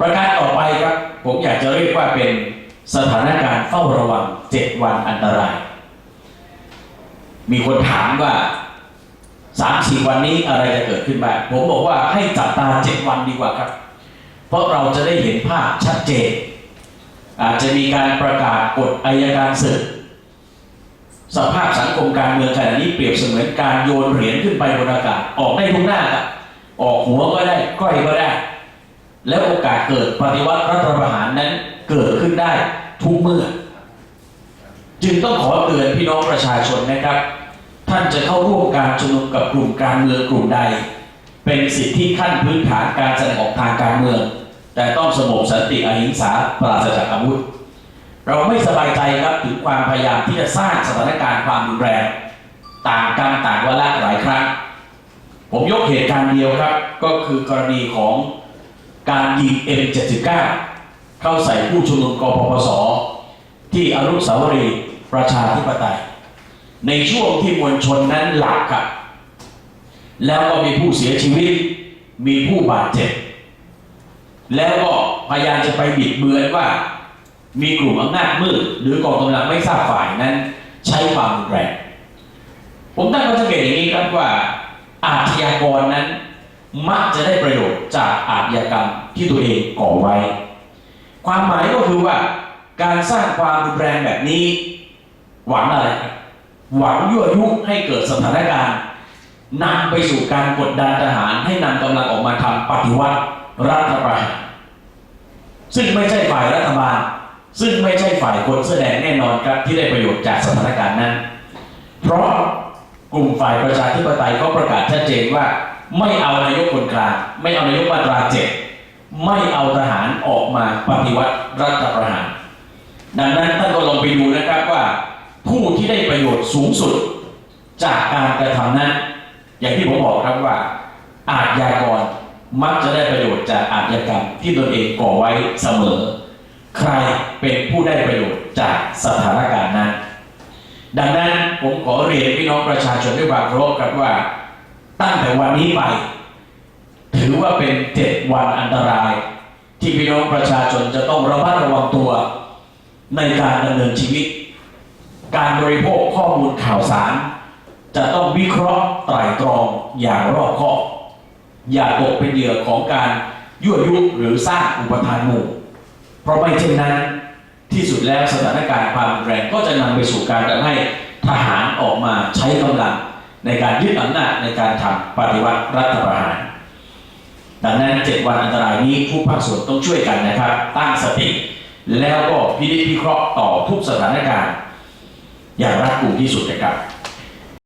ประการต่อไปครับ ผมอยากจะเรียกว่าเป็นสถานการณ์เฝ้าระวัง7วันอันตราย มีคนถามว่าสามสี่วันนี้อะไรจะเกิดขึ้นบ้างผมบอกว่าให้จับตา7วันดีกว่าครับ เพราะเราจะได้เห็นภาพชัดเจน อาจจะมีการประกาศกฎอายการศึกสภาพสังคมการเมืองขณะนี้เปรียบเสมือนการโยนเหรียญขึ้นไปบนอากาศออกได้ทุกหน้าครับออกหัวก็ได้ก้อยก็ได้ แล้วโอกาสเกิดปฏิวัติรัฐประหารนั้นเกิดขึ้นได้ทุกเมื่อ จึงต้องขอเตือนพี่น้องประชาชนนะครับ ท่านจะเข้าร่วมการชุมนุมกับกลุ่มการเมืองกลุ่มใด เป็นสิทธิขั้นพื้นฐานการแสดงออกทางการเมือง แต่ต้องสงบสันติอหิงสาปราศจากอาวุธ เราไม่สบายใจครับถึงความพยายามที่จะสร้างสถานการณ์ความรุนแรงต่างกันต่างวาระหลายครั้ง ผมยกเหตุการณ์เดียวครับ ก็คือกรณีของ การยิง M79 เข้าใส่ผู้ชุมนุมกปปส ที่อนุสาวรีย์ประชาธิปไตย ในช่วงที่มวลชนนั้นหลับครับแล้วก็มีผู้เสียชีวิต มีผู้บาดเจ็บ แล้วก็พยายามจะไปบิดเบือนว่า มีกลุ่มอำนาจมืด หรือกองกำลังไม่ทราบฝ่ายนั้น ใช้ความรุนแรงผมตั้งข้อสังเกตอย่างนี้ครับว่าอาชญากรนั้น มักจะได้ประโยชน์จากอาชญากรรมที่ตัวเองก่อไว้ ความหมายก็คือว่า การสร้างความรุนแรงแบบนี้ หวังอะไร หวังยั่วยุให้เกิดสถานการณ์นำไปสู่การกดดันทหารให้นำกำลังออกมาทำปฏิวัติรัฐประหารซึ่งไม่ใช่ฝ่ายรัฐบาล ซึ่งไม่ใช่ฝ่ายคนเสื้อแดงแน่นอนครับที่ได้ประโยชน์จากสถานการณ์นั้น เพราะกลุ่มฝ่ายประชาธิปไตยก็ประกาศชัดเจนว่า ไม่เอานายกคนกลาง ไม่เอานายกมาตราเจ็ดไม่เอาทหารออกมาปฏิวัติรัฐประหาร ดังนั้นท่านก็ลองไปดูนะครับว่า ผู้ที่ได้ประโยชน์สูงสุดจากการกระทำนั้น อย่างที่ผมบอกครับว่า อาชญากรมักจะได้ประโยชน์จากอาชญากรรมที่ตนเองก่อไว้เสมอ ใครเป็นผู้ได้ประโยชน์จากสถานการณ์นั้น ดังนั้นผมขอเรียนพี่น้องประชาชนด้วยความเคารพครับว่า ตั้งแต่วันนี้ไป ถือว่าเป็นเจ็ดวันอันตราย ที่พี่น้องประชาชนจะต้องระมัดระวังตัวในการดำเนินชีวิต การบริโภคข้อมูลข่าวสาร จะต้องวิเคราะห์ไตร่ตรองอย่างรอบคอบ อย่าตกเป็นเหยื่อของการยั่วยุหรือสร้างอุปทานหมู่ เพราะไม่เช่นนั้นที่สุดแล้วสถานการณ์ความแรงก็จะนำไปสู่การทำให้ทหารออกมาใช้กำลัง ในการยึดอำนาจในการทำปฏิวัติรัฐประหาร ดังนั้นเจ็ดวันอันตรายนี้ผู้ภาคส่วนต้องช่วยกันนะครับ ตั้งสติ แล้วก็พินิจพิเคราะห์ต่อทุกสถานการณ์ อย่างรัดกุมที่สุดนะครับ